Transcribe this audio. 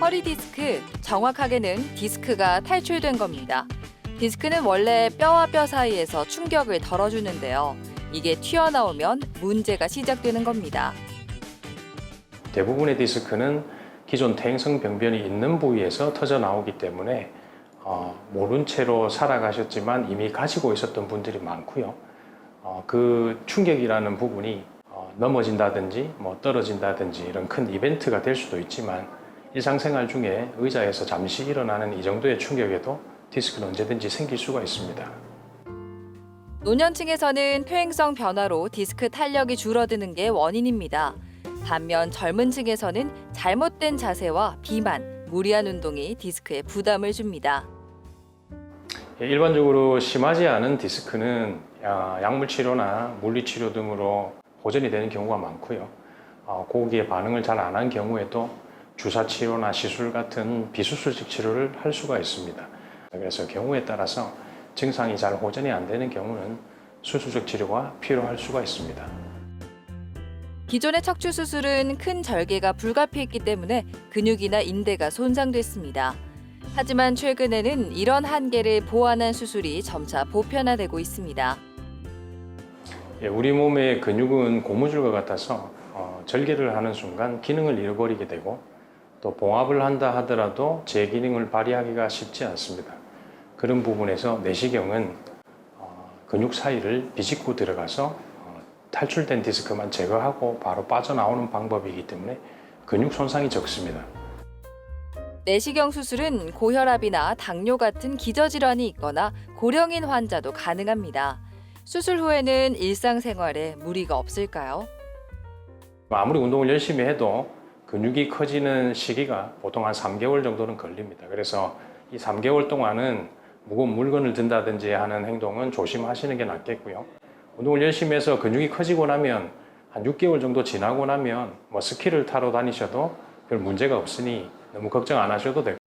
허리 디스크, 정확하게는 디스크가 탈출된 겁니다. 디스크는 원래 뼈와 뼈 사이에서 충격을 덜어주는데요. 이게 튀어나오면 문제가 시작되는 겁니다. 대부분의 디스크는 기존 퇴행성 병변이 있는 부위에서 터져 나오기 때문에 어, 모른 채로 살아가셨지만 이미 가지고 있었던 분들이 많고요. 어, 그 충격이라는 부분이 어, 넘어진다든지 뭐 떨어진다든지 이런 큰 이벤트가 될 수도 있지만 일상생활 중에 의자에서 잠시 일어나는 이 정도의 충격에도 디스크는 언제든지 생길 수가 있습니다. 노년층에서는 퇴행성 변화로 디스크 탄력이 줄어드는 게 원인입니다. 반면 젊은 층에서는 잘못된 자세와 비만, 무리한 운동이 디스크에 부담을 줍니다. 예, 일반적으로 심하지 않은 디스크는 아, 약물 치료나 물리 치료 등으로 보전이 되는 경우가 많고요. 어, 거기에 반응을 잘 안 한 경우에도 주사 치료나 시술 같은 비수술식 치료를 할 수가 있습니다. 그래서 경우에 따라서 증상이 잘 호전이 안 되는 경우는 수술적 치료가 필요할 수가 있습니다. 기존의 척추 수술은 큰 절개가 불가피했기 때문에 근육이나 인대가 손상됐습니다. 하지만 최근에는 이런 한계를 보완한 수술이 점차 보편화되고 있습니다. 예, 우리 몸의 근육은 고무줄과 같아서 어, 절개를 하는 순간 기능을 잃어버리게 되고 또 봉합을 한다 하더라도 제 기능을 발휘하기가 쉽지 않습니다. 그런 부분에서 내시경은 어, 근육 사이를 비집고 들어가서 어, 탈출된 디스크만 제거하고 바로 빠져나오는 방법이기 때문에 근육 손상이 적습니다. 내시경 수술은 고혈압이나 당뇨 같은 기저질환이 있거나 고령인 환자도 가능합니다. 수술 후에는 일상생활에 무리가 없을까요? 아무리 운동을 열심히 해도 근육이 커지는 시기가 보통 한 3개월 정도는 걸립니다. 그래서 이 3개월 동안은 무거운 물건을 든다든지 하는 행동은 조심하시는 게 낫겠고요. 운동을 열심히 해서 근육이 커지고 나면 한 6개월 정도 지나고 나면 뭐 스키를 타러 다니셔도 별 문제가 없으니 너무 걱정 안 하셔도 될